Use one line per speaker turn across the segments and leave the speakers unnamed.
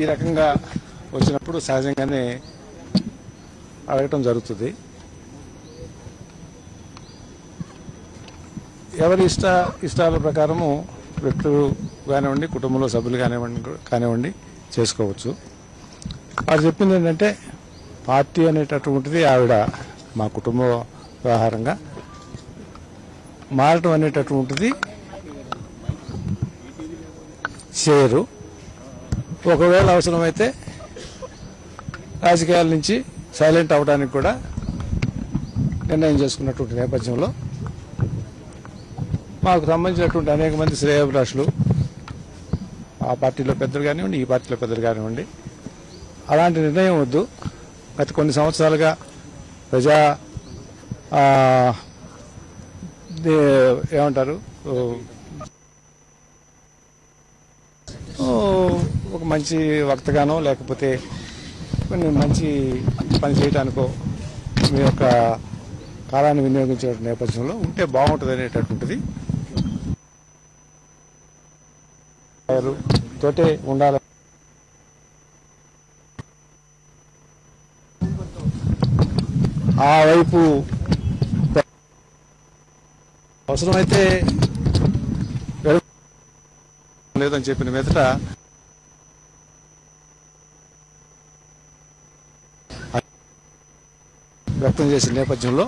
ఈ రకంగా వచ్చినప్పుడు సహజంగానే అడగటం జరుగుతుంది. ఎవరి ఇష్ట ఇష్టాల ప్రకారము వ్యక్తులు కానివ్వండి కుటుంబంలో సభ్యులు కానివ్వండి కానివ్వండి చేసుకోవచ్చు. వారు చెప్పింది ఏంటంటే పార్టీ అనేటటువంటిది ఆవిడ మా కుటుంబ వ్యవహారంగా మారటం అనేటటువంటిది చేయరు. ఒకవేళ అవసరమైతే రాజకీయాల నుంచి సైలెంట్ అవడానికి కూడా నిర్ణయం చేసుకున్నటువంటి నేపథ్యంలో మాకు సంబంధించినటువంటి అనేక మంది శ్రేయోభిలాషులు ఆ పార్టీలో పెద్దలు కానివ్వండి ఈ పార్టీలో పెద్దలు కానివ్వండి అలాంటి నిర్ణయం వద్దు. గత కొన్ని సంవత్సరాలుగా ప్రజా దే- ఏమంటారు? మంచి వక్తగానో లేకపోతే కొన్ని మంచి పని చేయడానికో మీ యొక్క కాలాన్ని వినియోగించే నేపథ్యంలో ఉంటే బాగుంటుంది అనేటటువంటిది. తోటే ఉండాలి. ఆ వైపు అవసరమైతే లేదని చెప్పిన మీదట వ్యక్తం చేసిన నేపథ్యంలో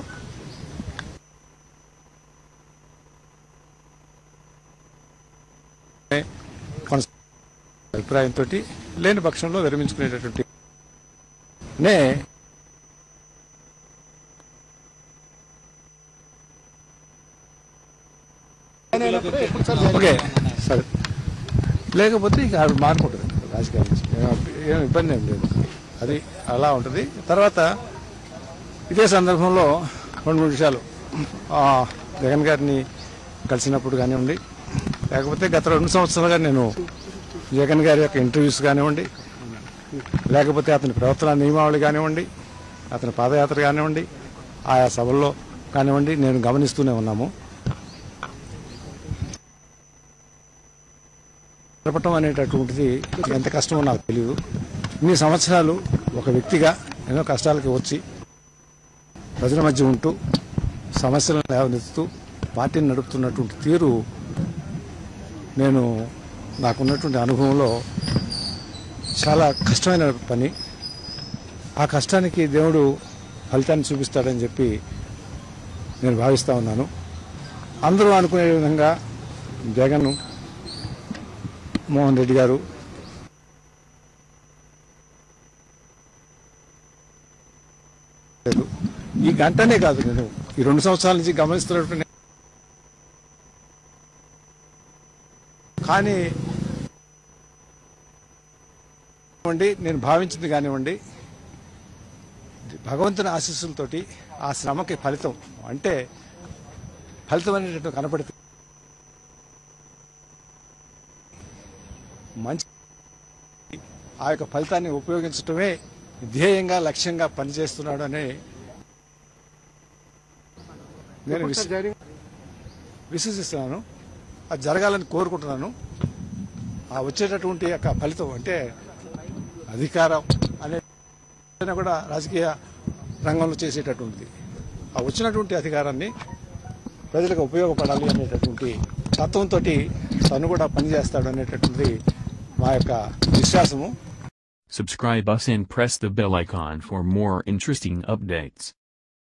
అభిప్రాయంతో లేని పక్షంలో విరమించుకునేటటువంటి నే ఓకే సరే. లేకపోతే ఇక ఆవిడ మారుకుంటుంది రాజకీయాల నుంచి. ఇబ్బంది ఏం లేదు. అది అలా ఉంటుంది. తర్వాత ఇదే సందర్భంలో రెండు మూడు విషయాలు జగన్ గారిని కలిసినప్పుడు కానివ్వండి లేకపోతే గత రెండు సంవత్సరాలుగా నేను జగన్ గారి యొక్క ఇంటర్వ్యూస్ కానివ్వండి లేకపోతే అతని ప్రవర్తన నియమావళి కానివ్వండి అతని పాదయాత్ర కానివ్వండి ఆయా సభల్లో కానివ్వండి నేను గమనిస్తూనే ఉన్నాము. గడపటం అనేటటువంటిది ఎంత కష్టమో నాకు తెలియదు ఇన్ని సంవత్సరాలు ఒక వ్యక్తిగా ఎన్నో కష్టాలకి వచ్చి ప్రజల మధ్య ఉంటూ సమస్యలను లేవనెత్తుతూ పార్టీని నడుపుతున్నటువంటి తీరు నేను నాకున్నటువంటి అనుభవంలో చాలా కష్టమైన పని ఆ కష్టానికి దేవుడు ఫలితాన్ని చూపిస్తాడని చెప్పి నేను భావిస్తూ ఉన్నాను అందరూ అనుకునే విధంగా జగన్ మోహన్ రెడ్డి గారు లేదు. ఈ గంటనే కాదు నేను ఈ రెండు సంవత్సరాల నుంచి గమనిస్తున్నట్టు కానీ కానివ్వండి, నేను భావించింది కానివ్వండి భగవంతుని ఆశీస్సులతోటి ఆ శ్రమకి ఫలితం అంటే ఫలితం అనేటట్టు కనపడుతుంది. మంచి ఆ యొక్క ఫలితాన్ని ఉపయోగించడమే ధ్యేయంగా లక్ష్యంగా పనిచేస్తున్నాడు అనే నేను విశ్వ- విశ్వసిస్తున్నాను. అది జరగాలని కోరుకుంటున్నాను. ఆ వచ్చేటటువంటి యొక్క ఫలితం అంటే అధికారం అనే కూడా రాజకీయ రంగంలో చేసేటటువంటిది. ఆ వచ్చినటువంటి అధికారాన్ని ప్రజలకు ఉపయోగపడాలి అనేటటువంటి తత్వంతో తను కూడా పనిచేస్తాడు అనేటటువంటిది మా యొక్క విశ్వాసము.
Subscribe us and press the bell icon for more interesting updates.